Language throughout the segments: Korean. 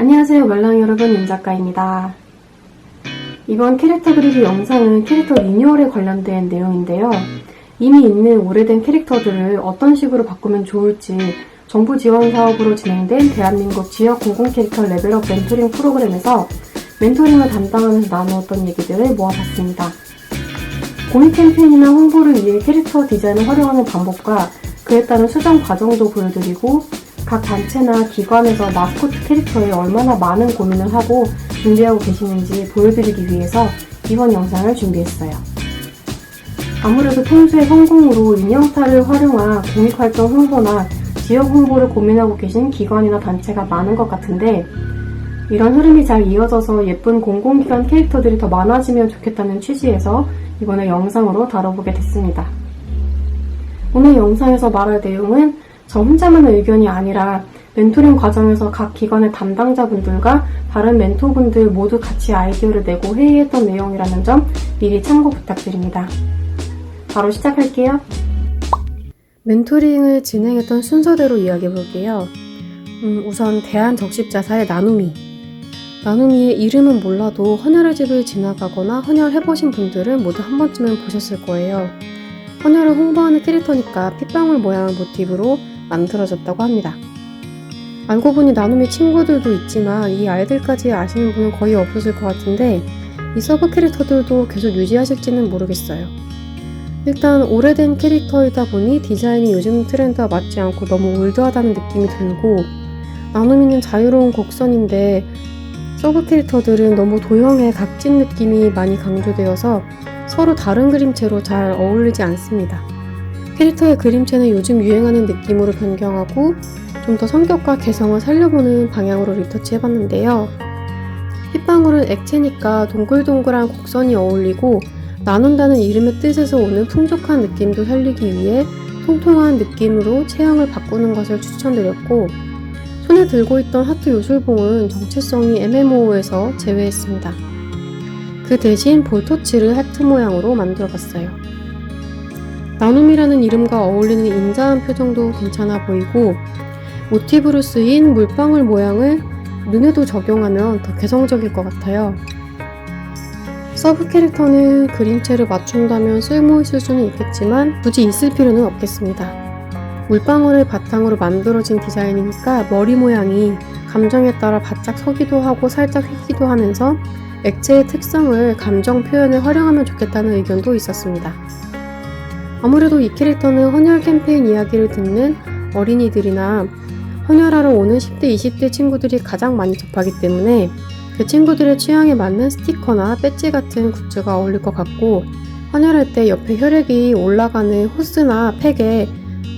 안녕하세요 말랑 여러분 윤작가입니다. 이번 캐릭터 그리기 영상은 캐릭터 리뉴얼에 관련된 내용인데요. 이미 있는 오래된 캐릭터들을 어떤 식으로 바꾸면 좋을지 정부 지원 사업으로 진행된 대한민국 지역 공공 캐릭터 레벨업 멘토링 프로그램에서 멘토링을 담당하면서 나누었던 얘기들을 모아봤습니다. 공익 캠페인이나 홍보를 위해 캐릭터 디자인을 활용하는 방법과 그에 따른 수정 과정도 보여드리고 각 단체나 기관에서 마스코트 캐릭터에 얼마나 많은 고민을 하고 준비하고 계시는지 보여드리기 위해서 이번 영상을 준비했어요. 아무래도 평소에 성공으로 인형탈을 활용한 공익활동 홍보나 지역 홍보를 고민하고 계신 기관이나 단체가 많은 것 같은데 이런 흐름이 잘 이어져서 예쁜 공공기관 캐릭터들이 더 많아지면 좋겠다는 취지에서 이번에 영상으로 다뤄보게 됐습니다. 오늘 영상에서 말할 내용은 저 혼자만의 의견이 아니라 멘토링 과정에서 각 기관의 담당자분들과 다른 멘토분들 모두 같이 아이디어를 내고 회의했던 내용이라는 점 미리 참고 부탁드립니다. 바로 시작할게요. 멘토링을 진행했던 순서대로 이야기해 볼게요. 음, 우선 대한적십자사의 나눔이. 나눔이의 이름은 몰라도 헌혈의 집을 지나가거나 헌혈해보신 분들은 모두 한 번쯤은 보셨을 거예요. 헌혈을 홍보하는 캐릭터니까 핏방울 모양을 모티브로 만들어졌다고 합니다. 알고 보니 나눔이 친구들도 있지만 이 아이들까지 아시는 분은 거의 없으실 것 같은데 이 서브 캐릭터들도 계속 유지하실지는 모르겠어요. 일단 오래된 캐릭터이다 보니 디자인이 요즘 트렌드와 맞지 않고 너무 올드하다는 느낌이 들고 나눔이는 자유로운 곡선인데 서브 캐릭터들은 너무 도형의 각진 느낌이 많이 강조되어서 서로 다른 그림체로 잘 어울리지 않습니다. 캐릭터의 그림체는 요즘 유행하는 느낌으로 변경하고 좀 더 성격과 개성을 살려보는 방향으로 리터치 해봤는데요. 핏방울은 액체니까 동글동글한 곡선이 어울리고 나눈다는 이름의 뜻에서 오는 풍족한 느낌도 살리기 위해 통통한 느낌으로 체형을 바꾸는 것을 추천드렸고 손에 들고 있던 하트 요술봉은 정체성이 MMO에서 제외했습니다. 그 대신 볼터치를 하트 모양으로 만들어 봤어요. 나눔이라는 이름과 어울리는 인자한 표정도 괜찮아 보이고 모티브로 쓰인 물방울 모양을 눈에도 적용하면 더 개성적일 것 같아요. 서브 캐릭터는 그림체를 맞춘다면 쓸모있을 수는 있겠지만 굳이 있을 필요는 없겠습니다. 물방울을 바탕으로 만들어진 디자인이니까 머리 모양이 감정에 따라 바짝 서기도 하고 살짝 휘기도 하면서 액체의 특성을 감정 표현에 활용하면 좋겠다는 의견도 있었습니다. 아무래도 이 캐릭터는 헌혈 캠페인 이야기를 듣는 어린이들이나 헌혈하러 오는 10대, 20대 친구들이 가장 많이 접하기 때문에 그 친구들의 취향에 맞는 스티커나 배지 같은 굿즈가 어울릴 것 같고 헌혈할 때 옆에 혈액이 올라가는 호스나 팩에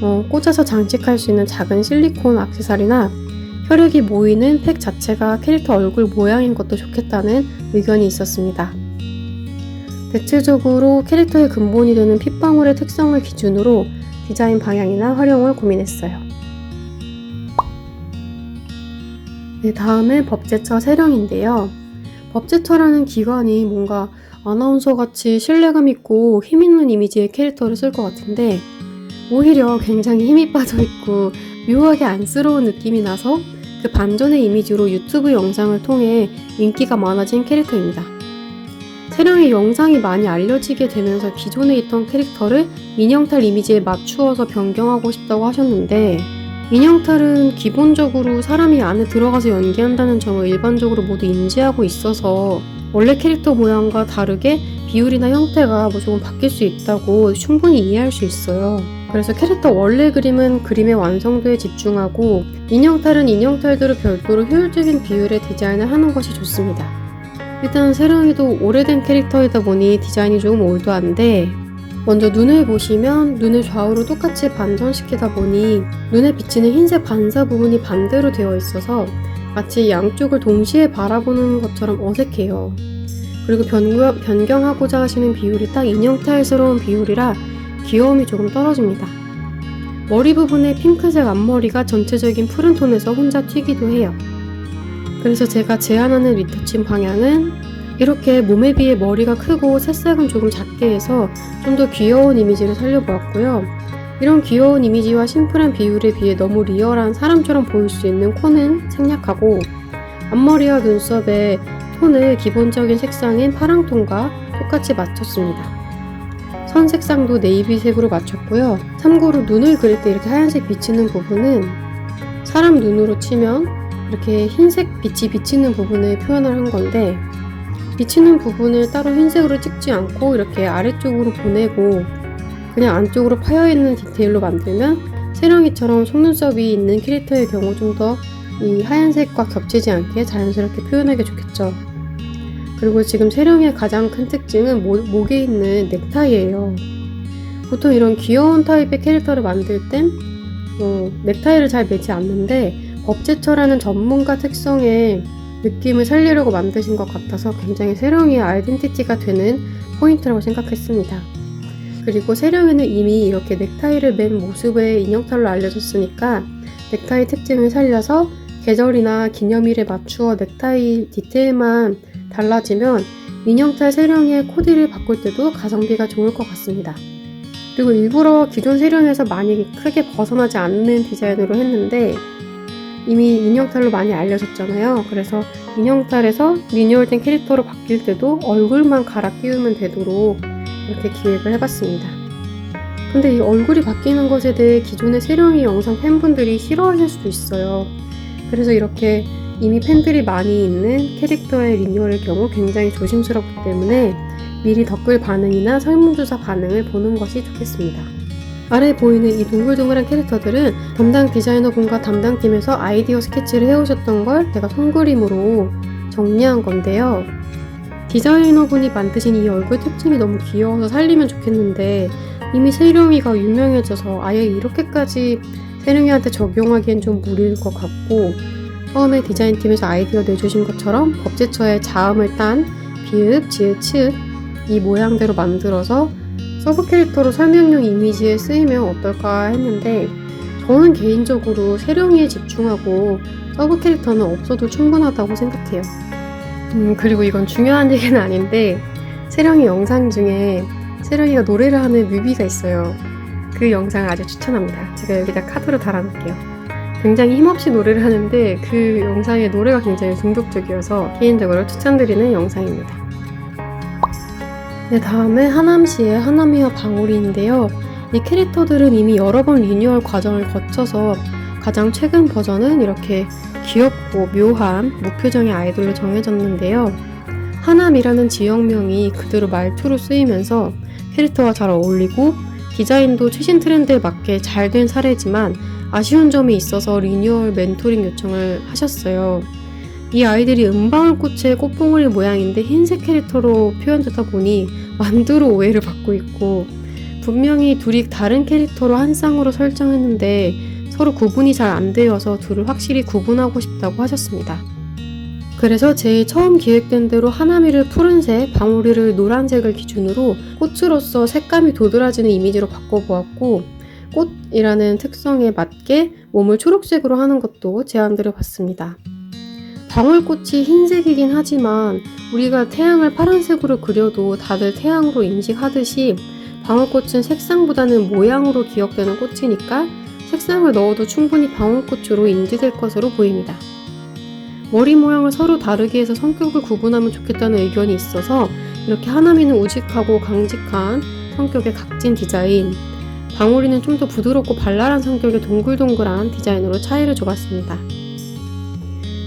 어, 꽂아서 장식할 수 있는 작은 실리콘 액세서리나 혈액이 모이는 팩 자체가 캐릭터 얼굴 모양인 것도 좋겠다는 의견이 있었습니다. 대체적으로 캐릭터의 근본이 되는 핏방울의 특성을 기준으로 디자인 방향이나 활용을 고민했어요. 네, 다음은 법제처 세령인데요. 법제처라는 기관이 뭔가 아나운서 같이 신뢰감 있고 힘 있는 이미지의 캐릭터를 쓸 것 같은데 오히려 굉장히 힘이 빠져 있고 묘하게 안쓰러운 느낌이 나서 그 반전의 이미지로 유튜브 영상을 통해 인기가 많아진 캐릭터입니다. 세령의 영상이 많이 알려지게 되면서 기존에 있던 캐릭터를 인형탈 이미지에 맞추어서 변경하고 싶다고 하셨는데 인형탈은 기본적으로 사람이 안에 들어가서 연기한다는 점을 일반적으로 모두 인지하고 있어서 원래 캐릭터 모양과 다르게 비율이나 형태가 뭐 조금 바뀔 수 있다고 충분히 이해할 수 있어요. 그래서 캐릭터 원래 그림은 그림의 완성도에 집중하고 인형탈은 인형탈대로 별도로 효율적인 비율의 디자인을 하는 것이 좋습니다. 일단 세령이도 오래된 캐릭터이다 보니 디자인이 조금 올드한데 먼저 눈을 보시면 눈을 좌우로 똑같이 반전시키다 보니 눈에 비치는 흰색 반사 부분이 반대로 되어 있어서 마치 양쪽을 동시에 바라보는 것처럼 어색해요. 그리고 변경, 변경하고자 하시는 비율이 딱 인형탈스러운 비율이라 귀여움이 조금 떨어집니다. 머리 부분의 핑크색 앞머리가 전체적인 푸른 톤에서 혼자 튀기도 해요. 그래서 제가 제안하는 리터치 방향은 이렇게 몸에 비해 머리가 크고 새싹은 조금 작게 해서 좀 더 귀여운 이미지를 살려보았고요. 이런 귀여운 이미지와 심플한 비율에 비해 너무 리얼한 사람처럼 보일 수 있는 코는 생략하고 앞머리와 눈썹의 톤을 기본적인 색상인 파랑톤과 똑같이 맞췄습니다. 선 색상도 네이비색으로 맞췄고요. 참고로 눈을 그릴 때 이렇게 하얀색 비치는 부분은 사람 눈으로 치면 이렇게 흰색 빛이 비치는 부분을 표현을 한 건데 비치는 부분을 따로 흰색으로 찍지 않고 이렇게 아래쪽으로 보내고 그냥 안쪽으로 파여있는 디테일로 만들면 세령이처럼 속눈썹이 있는 캐릭터의 경우 좀 더 이 하얀색과 겹치지 않게 자연스럽게 표현하기 좋겠죠. 그리고 지금 세령의 가장 큰 특징은 목, 목에 있는 넥타이예요. 보통 이런 귀여운 타입의 캐릭터를 만들 땐 어, 넥타이를 잘 매지 않는데 법제처라는 전문가 특성의 느낌을 살리려고 만드신 것 같아서 굉장히 세령의 아이덴티티가 되는 포인트라고 생각했습니다. 그리고 세령에는 이미 이렇게 넥타이를 맨 모습의 인형탈로 알려졌으니까 넥타이 특징을 살려서 계절이나 기념일에 맞추어 넥타이 디테일만 달라지면 인형탈 세령의 코디를 바꿀 때도 가성비가 좋을 것 같습니다. 그리고 일부러 기존 세령에서 많이 크게 벗어나지 않는 디자인으로 했는데 이미 인형탈로 많이 알려졌잖아요. 그래서 인형탈에서 리뉴얼된 캐릭터로 바뀔 때도 얼굴만 갈아 끼우면 되도록 이렇게 기획을 해봤습니다. 근데 이 얼굴이 바뀌는 것에 대해 기존의 세령이 영상 팬분들이 싫어하실 수도 있어요. 그래서 이렇게 이미 팬들이 많이 있는 캐릭터의 리뉴얼의 경우 굉장히 조심스럽기 때문에 미리 댓글 반응이나 설문조사 반응을 보는 것이 좋겠습니다. 아래 보이는 이 동글동글한 캐릭터들은 담당 디자이너분과 담당팀에서 아이디어 스케치를 해오셨던 걸 제가 손그림으로 정리한 건데요. 디자이너분이 만드신 이 얼굴 특징이 너무 귀여워서 살리면 좋겠는데 이미 세령이가 유명해져서 아예 이렇게까지 세령이한테 적용하기엔 좀 무리일 것 같고 처음에 디자인팀에서 아이디어 내주신 것처럼 법제처에 자음을 딴 비읍, 지읒, 치읓 이 모양대로 만들어서 서브 캐릭터로 설명용 이미지에 쓰이면 어떨까 했는데 저는 개인적으로 세령이에 집중하고 서브 캐릭터는 없어도 충분하다고 생각해요. 음, 그리고 이건 중요한 얘기는 아닌데 세령이 영상 중에 세령이가 노래를 하는 뮤비가 있어요. 그 영상 아주 추천합니다. 제가 여기다 카드로 달아놓을게요. 굉장히 힘없이 노래를 하는데 그 영상의 노래가 굉장히 중독적이어서 개인적으로 추천드리는 영상입니다. 네, 다음에 하남시의 하나미와 방울이인데요. 이 캐릭터들은 이미 여러 번 리뉴얼 과정을 거쳐서 가장 최근 버전은 이렇게 귀엽고 묘한 무표정의 아이돌로 정해졌는데요. 하남이라는 지역명이 그대로 말투로 쓰이면서 캐릭터와 잘 어울리고 디자인도 최신 트렌드에 맞게 잘 된 사례지만 아쉬운 점이 있어서 리뉴얼 멘토링 요청을 하셨어요. 이 아이들이 은방울꽃의 꽃봉오리 모양인데 흰색 캐릭터로 표현되다 보니 만두로 오해를 받고 있고 분명히 둘이 다른 캐릭터로 한 쌍으로 설정했는데 서로 구분이 잘 안 되어서 둘을 확실히 구분하고 싶다고 하셨습니다. 그래서 제일 처음 기획된 대로 하나미를 푸른색, 방울이를 노란색을 기준으로 꽃으로서 색감이 도드라지는 이미지로 바꿔보았고 꽃이라는 특성에 맞게 몸을 초록색으로 하는 것도 제안드려 봤습니다. 방울꽃이 흰색이긴 하지만 우리가 태양을 파란색으로 그려도 다들 태양으로 인식하듯이 방울꽃은 색상보다는 모양으로 기억되는 꽃이니까 색상을 넣어도 충분히 방울꽃으로 인지될 것으로 보입니다. 머리 모양을 서로 다르게 해서 성격을 구분하면 좋겠다는 의견이 있어서 이렇게 하나미는 우직하고 강직한 성격의 각진 디자인, 방울이는 좀 더 부드럽고 발랄한 성격의 동글동글한 디자인으로 차이를 줘봤습니다.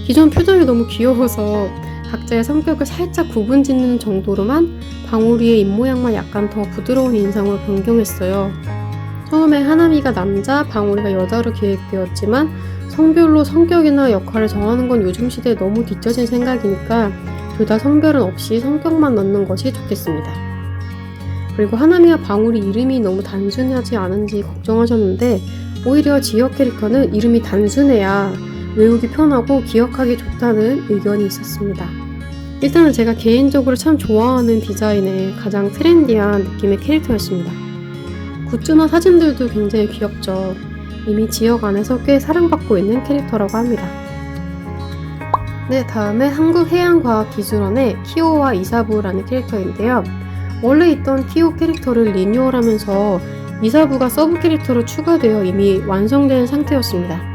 기존 표정이 너무 귀여워서 각자의 성격을 살짝 구분 짓는 정도로만 방울이의 입모양만 약간 더 부드러운 인상으로 변경했어요. 처음에 하나미가 남자, 방울이가 여자로 기획되었지만 성별로 성격이나 역할을 정하는 건 요즘 시대에 너무 뒤처진 생각이니까 둘 다 성별은 없이 성격만 넣는 것이 좋겠습니다. 그리고 하나미와 방울이 이름이 너무 단순하지 않은지 걱정하셨는데 오히려 지역 캐릭터는 이름이 단순해야 외우기 편하고 기억하기 좋다는 의견이 있었습니다. 일단은 제가 개인적으로 참 좋아하는 디자인의 가장 트렌디한 느낌의 캐릭터였습니다. 굿즈나 사진들도 굉장히 귀엽죠. 이미 지역 안에서 꽤 사랑받고 있는 캐릭터라고 합니다. 네, 다음에 한국해양과학기술원의 키오와 이사부라는 캐릭터인데요. 원래 있던 키오 캐릭터를 리뉴얼하면서 이사부가 서브 캐릭터로 추가되어 이미 완성된 상태였습니다.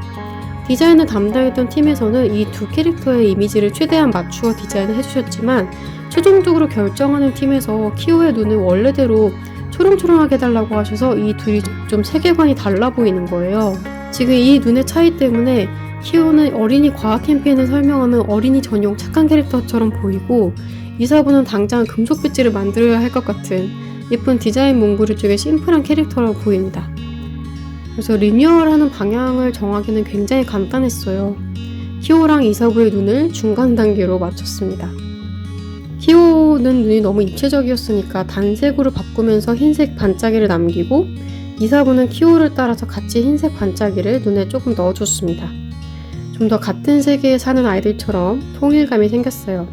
디자인을 담당했던 팀에서는 이 두 캐릭터의 이미지를 최대한 맞추어 디자인을 해주셨지만 최종적으로 결정하는 팀에서 키오의 눈을 원래대로 초롱초롱하게 해달라고 하셔서 이 둘이 좀 세계관이 달라 보이는 거예요. 지금 이 눈의 차이 때문에 키오는 어린이 과학 캠페인을 설명하는 어린이 전용 착한 캐릭터처럼 보이고 이사부는 당장 금속 배지를 만들어야 할 것 같은 예쁜 디자인 몽골이 쪽의 심플한 캐릭터라고 보입니다. 그래서 리뉴얼하는 방향을 정하기는 굉장히 간단했어요. 키오랑 이사부의 눈을 중간 단계로 맞췄습니다. 키오는 눈이 너무 입체적이었으니까 단색으로 바꾸면서 흰색 반짝이를 남기고 이사부는 키오를 따라서 같이 흰색 반짝이를 눈에 조금 넣어줬습니다. 좀 더 같은 세계에 사는 아이들처럼 통일감이 생겼어요.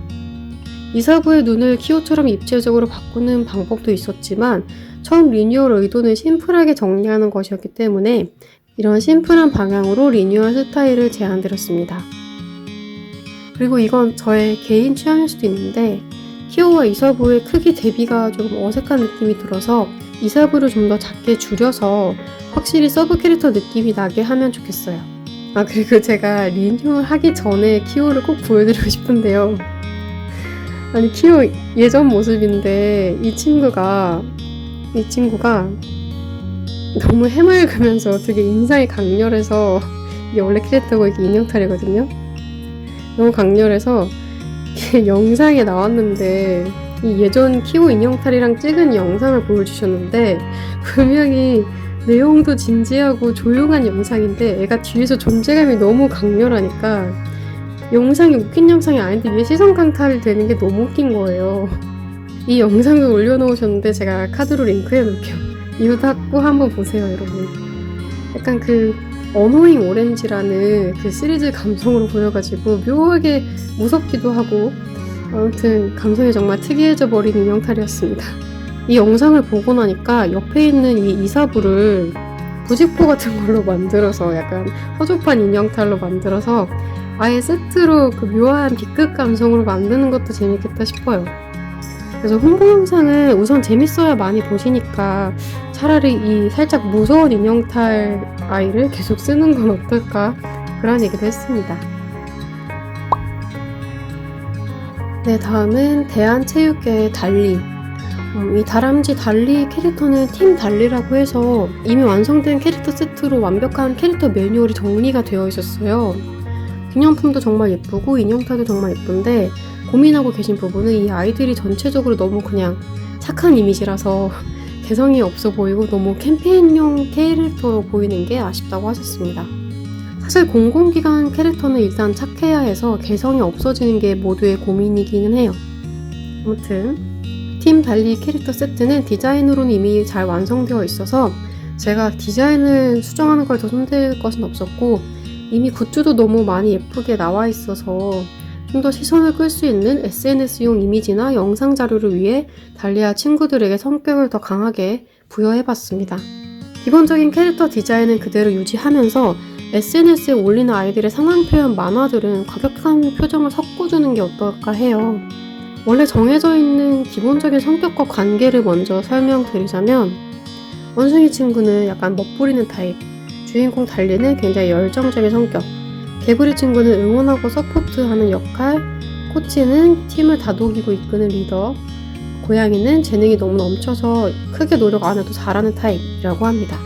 이사부의 눈을 키오처럼 입체적으로 바꾸는 방법도 있었지만 처음 리뉴얼 의도는 심플하게 정리하는 것이었기 때문에 이런 심플한 방향으로 리뉴얼 스타일을 제안드렸습니다. 그리고 이건 저의 개인 취향일 수도 있는데 키오와 이사부의 크기 대비가 조금 어색한 느낌이 들어서 이사부를 좀 더 작게 줄여서 확실히 서브 캐릭터 느낌이 나게 하면 좋겠어요. 아 그리고 제가 리뉴얼 하기 전에 키오를 꼭 보여드리고 싶은데요. 아니 키오 예전 모습인데 이 친구가 이 친구가 너무 해맑으면서 되게 인상이 강렬해서 이게 원래 캐릭터고 이게 인형탈이거든요. 너무 강렬해서 영상에 나왔는데 이 예전 키오 인형탈이랑 찍은 영상을 보여주셨는데 분명히 내용도 진지하고 조용한 영상인데 애가 뒤에서 존재감이 너무 강렬하니까 영상이 웃긴 영상이 아닌데 위에 시선 강탈이 되는 게 너무 웃긴 거예요. 이 영상을 올려놓으셨는데 제가 카드로 링크해 놓을게요. 이거 닫고 한번 보세요, 여러분. 약간 그 어노잉 오렌지라는 그 시리즈 감성으로 보여가지고 묘하게 무섭기도 하고 아무튼 감성이 정말 특이해져 버린 인형탈이었습니다. 이 영상을 보고 나니까 옆에 있는 이 이사부를 부직포 같은 걸로 만들어서 약간 허접한 인형탈로 만들어서 아예 세트로 그 묘한 B급 감성으로 만드는 것도 재밌겠다 싶어요. 그래서 홍보 영상은 우선 재밌어야 많이 보시니까 차라리 이 살짝 무서운 인형탈 아이를 계속 쓰는 건 어떨까 그런 얘기도 했습니다. 네, 다음은 대한체육계의 달리. 음, 이 다람쥐 달리 캐릭터는 팀 달리라고 해서 이미 완성된 캐릭터 세트로 완벽한 캐릭터 매뉴얼이 정리가 되어 있었어요. 기념품도 정말 예쁘고 인형탈도 정말 예쁜데 고민하고 계신 부분은 이 아이들이 전체적으로 너무 그냥 착한 이미지라서 개성이 없어 보이고 너무 캠페인용 캐릭터로 보이는 게 아쉽다고 하셨습니다. 사실 공공기관 캐릭터는 일단 착해야 해서 개성이 없어지는 게 모두의 고민이기는 해요. 아무튼 팀 달리 캐릭터 세트는 디자인으로는 이미 잘 완성되어 있어서 제가 디자인을 수정하는 걸 더 손댈 것은 없었고 이미 굿즈도 너무 많이 예쁘게 나와 있어서 좀 더 시선을 끌 수 있는 SNS용 이미지나 영상 자료를 위해 달리아 친구들에게 성격을 더 강하게 부여해봤습니다. 기본적인 캐릭터 디자인은 그대로 유지하면서 SNS에 올리는 아이들의 상황 표현 만화들은 과격한 표정을 섞어주는 게 어떨까 해요. 원래 정해져 있는 기본적인 성격과 관계를 먼저 설명드리자면 원숭이 친구는 약간 멋부리는 타입, 주인공 달리는 굉장히 열정적인 성격, 개구리 친구는 응원하고 서포트하는 역할, 코치는 팀을 다독이고 이끄는 리더, 고양이는 재능이 너무 넘쳐서 크게 노력 안 해도 잘하는 타입이라고 합니다.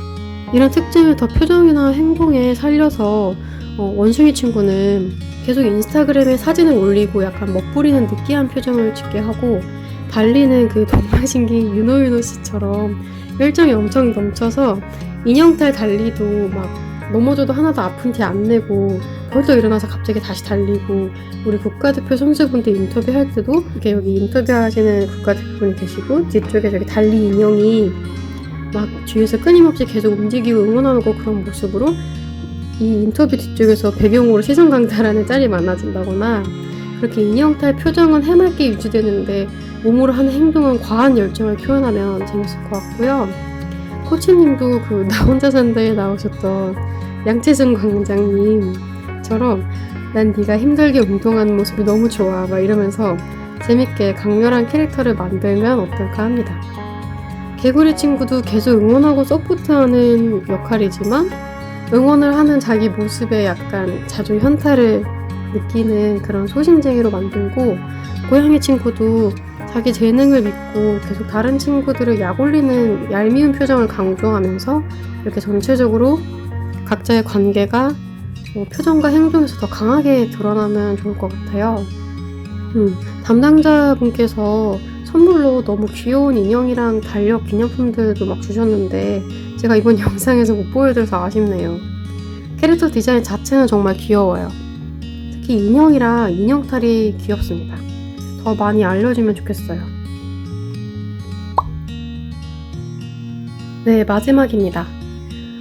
이런 특징을 더 표정이나 행동에 살려서 어, 원숭이 친구는 계속 인스타그램에 사진을 올리고 약간 멋부리는 느끼한 표정을 짓게 하고 달리는 그 동방신기 윤호윤호 씨처럼 열정이 엄청 넘쳐서 인형탈 달리도 막 넘어져도 하나도 아픈 티 안 내고 벌떡 일어나서 갑자기 다시 달리고 우리 국가대표 선수분들 인터뷰할 때도 이렇게 여기 인터뷰하시는 국가대표분이 계시고 뒤쪽에 저기 달리 인형이 막 뒤에서 끊임없이 계속 움직이고 응원하는 거 그런 모습으로 이 인터뷰 뒤쪽에서 배경으로 시선 강탈하는 짤이 많아진다거나 그렇게 인형탈 표정은 해맑게 유지되는데 몸으로 하는 행동은 과한 열정을 표현하면 재밌을 것 같고요. 코치님도 그 나 혼자 산다에 나오셨던 양채승 광장님처럼 난 네가 힘들게 운동하는 모습이 너무 좋아 막 이러면서 재밌게 강렬한 캐릭터를 만들면 어떨까 합니다. 개구리 친구도 계속 응원하고 서포트하는 역할이지만 응원을 하는 자기 모습에 약간 자주 현타를 느끼는 그런 소심쟁이로 만들고 고양이 친구도 자기 재능을 믿고 계속 다른 친구들을 약올리는 얄미운 표정을 강조하면서 이렇게 전체적으로 각자의 관계가 뭐 표정과 행동에서 더 강하게 드러나면 좋을 것 같아요. 음, 담당자분께서 선물로 너무 귀여운 인형이랑 달력 기념품들도 막 주셨는데 제가 이번 영상에서 못 보여드려서 아쉽네요. 캐릭터 디자인 자체는 정말 귀여워요. 특히 인형이랑 인형탈이 귀엽습니다. 더 많이 알려주면 좋겠어요. 네, 마지막입니다.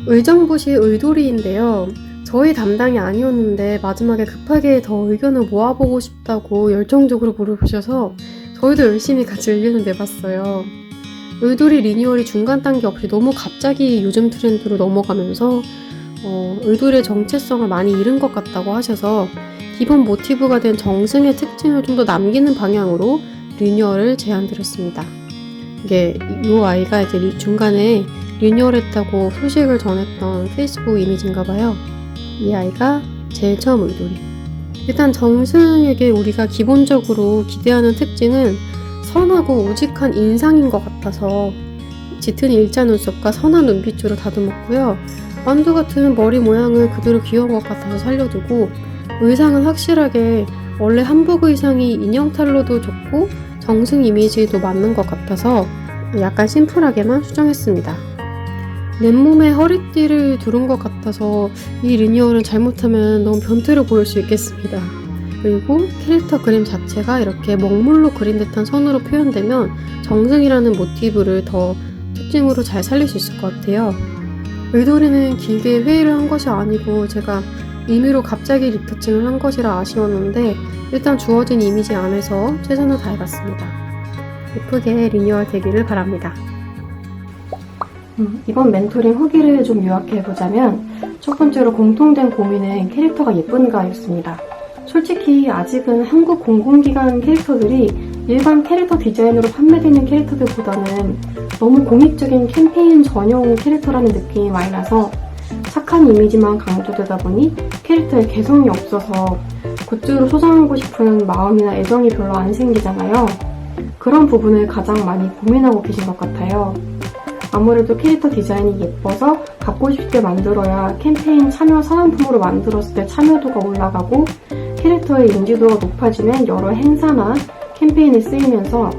의정부시 의도리인데요. 저희 담당이 아니었는데 마지막에 급하게 더 의견을 모아보고 싶다고 열정적으로 물어보셔서 저희도 열심히 같이 의견을 내봤어요. 의도리 리뉴얼이 중간 단계 없이 너무 갑자기 요즘 트렌드로 넘어가면서 어, 의도리의 정체성을 많이 잃은 것 같다고 하셔서 기본 모티브가 된 정승의 특징을 좀 더 남기는 방향으로 리뉴얼을 제안드렸습니다. 이게 이 아이가 이제 리- 중간에 리뉴얼했다고 소식을 전했던 페이스북 이미지인가 봐요. 이 아이가 제일 처음 의도리. 일단 정승에게 우리가 기본적으로 기대하는 특징은 선하고 우직한 인상인 것 같아서 짙은 일자 눈썹과 선한 눈빛으로 다듬었고요. 만두 같은 머리 모양은 그대로 귀여운 것 같아서 살려두고 의상은 확실하게 원래 한복 의상이 인형탈로도 좋고 정승 이미지에도 맞는 것 같아서 약간 심플하게만 수정했습니다. 맨몸에 허리띠를 두른 것 같아서 이 리뉴얼은 잘못하면 너무 변태로 보일 수 있겠습니다. 그리고 캐릭터 그림 자체가 이렇게 먹물로 그린 듯한 선으로 표현되면 정승이라는 모티브를 더 특징으로 잘 살릴 수 있을 것 같아요. 의도리는 길게 회의를 한 것이 아니고 제가 임의로 갑자기 리터칭을 한 것이라 아쉬웠는데 일단 주어진 이미지 안에서 최선을 다해봤습니다. 예쁘게 리뉴얼 되기를 바랍니다. 음, 이번 멘토링 후기를 좀 요약해보자면 첫 번째로 공통된 고민은 캐릭터가 예쁜가였습니다. 솔직히 아직은 한국 공공기관 캐릭터들이 일반 캐릭터 디자인으로 판매되는 캐릭터들보다는 너무 공익적인 캠페인 전용 캐릭터라는 느낌이 많이 나서 착한 이미지만 강조되다 보니 캐릭터에 개성이 없어서 굿즈로 소장하고 싶은 마음이나 애정이 별로 안 생기잖아요. 그런 부분을 가장 많이 고민하고 계신 것 같아요. 아무래도 캐릭터 디자인이 예뻐서 갖고 싶게 만들어야 캠페인 참여 사은품으로 만들었을 때 참여도가 올라가고 캐릭터의 인지도가 높아지는 여러 행사나 캠페인에 쓰이면서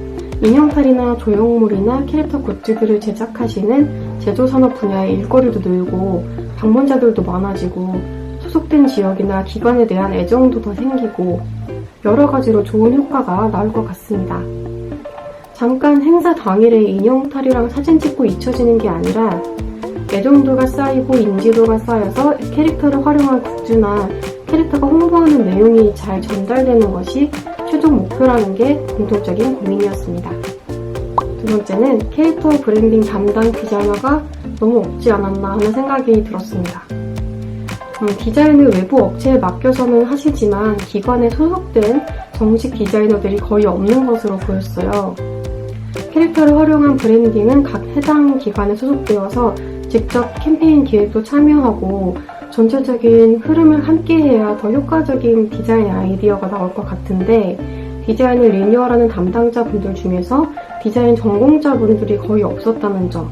인형탈이나 조형물이나 캐릭터 굿즈들을 제작하시는 제조산업 분야의 일거리도 늘고 방문자들도 많아지고 소속된 지역이나 기관에 대한 애정도 더 생기고 여러 가지로 좋은 효과가 나올 것 같습니다. 잠깐 행사 당일에 인형 탈이랑 사진 찍고 잊혀지는 게 아니라 애정도가 쌓이고 인지도가 쌓여서 캐릭터를 활용한 굿즈나 캐릭터가 홍보하는 내용이 잘 전달되는 것이 최종 목표라는 게 공통적인 고민이었습니다. 두 번째는 캐릭터 브랜딩 담당 디자이너가 너무 없지 않았나 하는 생각이 들었습니다. 음, 디자인을 외부 업체에 맡겨서는 하시지만 기관에 소속된 정식 디자이너들이 거의 없는 것으로 보였어요. 캐릭터를 활용한 브랜딩은 각 해당 기관에 소속되어서 직접 캠페인 기획도 참여하고 전체적인 흐름을 함께해야 더 효과적인 디자인 아이디어가 나올 것 같은데 디자인을 리뉴얼하는 담당자분들 중에서 디자인 전공자분들이 거의 없었다는 점.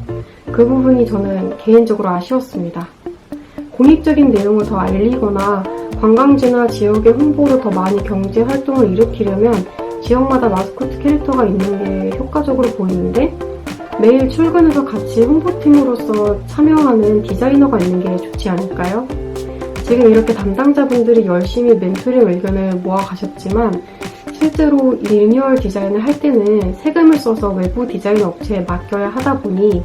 그 부분이 저는 개인적으로 아쉬웠습니다. 공익적인 내용을 더 알리거나 관광지나 지역의 홍보로 더 많이 경제 활동을 일으키려면 지역마다 마스코트 캐릭터가 있는 게 효과적으로 보이는데 매일 출근해서 같이 홍보팀으로서 참여하는 디자이너가 있는 게 좋지 않을까요? 지금 이렇게 담당자분들이 열심히 멘토링 의견을 모아 가셨지만 실제로 이 리뉴얼 디자인을 할 때는 세금을 써서 외부 디자인 업체에 맡겨야 하다 보니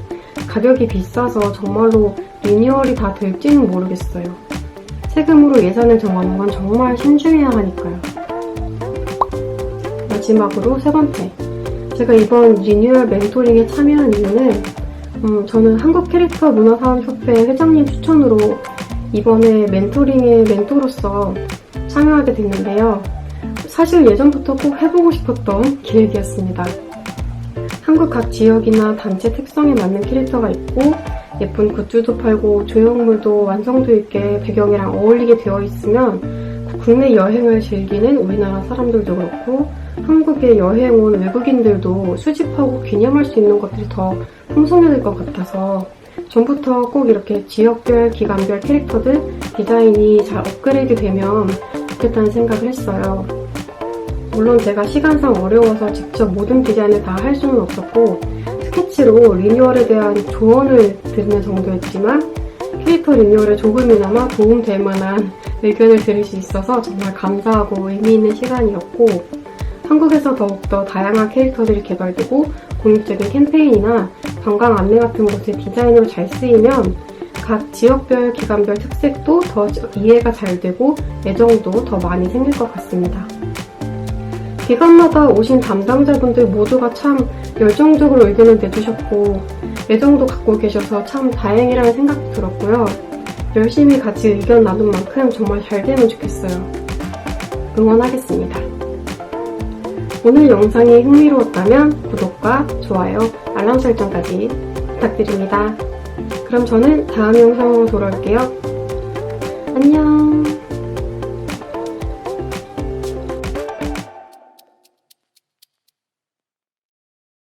가격이 비싸서 정말로 리뉴얼이 다 될지는 모르겠어요. 세금으로 예산을 정하는 건 정말 신중해야 하니까요. 마지막으로 세 번째. 제가 이번 리뉴얼 멘토링에 참여한 이유는 음, 저는 한국 캐릭터 문화사업협회 회장님 추천으로 이번에 멘토링의 멘토로서 참여하게 됐는데요. 사실 예전부터 꼭 해보고 싶었던 기획이었습니다. 한국 각 지역이나 단체 특성에 맞는 캐릭터가 있고 예쁜 굿즈도 팔고 조형물도 완성도 있게 배경이랑 어울리게 되어 있으면 국내 여행을 즐기는 우리나라 사람들도 그렇고 한국에 여행 온 외국인들도 수집하고 기념할 수 있는 것들이 더 풍성해질 것 같아서 전부터 꼭 이렇게 지역별, 기간별 캐릭터들 디자인이 잘 업그레이드 되면 좋겠다는 생각을 했어요. 물론 제가 시간상 어려워서 직접 모든 디자인을 다 할 수는 없었고 스케치로 리뉴얼에 대한 조언을 드리는 정도였지만 캐릭터 리뉴얼에 조금이나마 도움될 만한 의견을 들을 수 있어서 정말 감사하고 의미 있는 시간이었고 한국에서 더욱더 다양한 캐릭터들이 개발되고 공익적인 캠페인이나 관광 안내 같은 곳에 디자인으로 잘 쓰이면 각 지역별, 기간별 특색도 더 이해가 잘 되고 애정도 더 많이 생길 것 같습니다. 기관마다 오신 담당자분들 모두가 참 열정적으로 의견을 내주셨고 애정도 갖고 계셔서 참 다행이라는 생각도 들었고요. 열심히 같이 의견 나눈 만큼 정말 잘 되면 좋겠어요. 응원하겠습니다. 오늘 영상이 흥미로웠다면 구독과 좋아요, 알람 설정까지 부탁드립니다. 그럼 저는 다음 영상으로 돌아올게요. 안녕!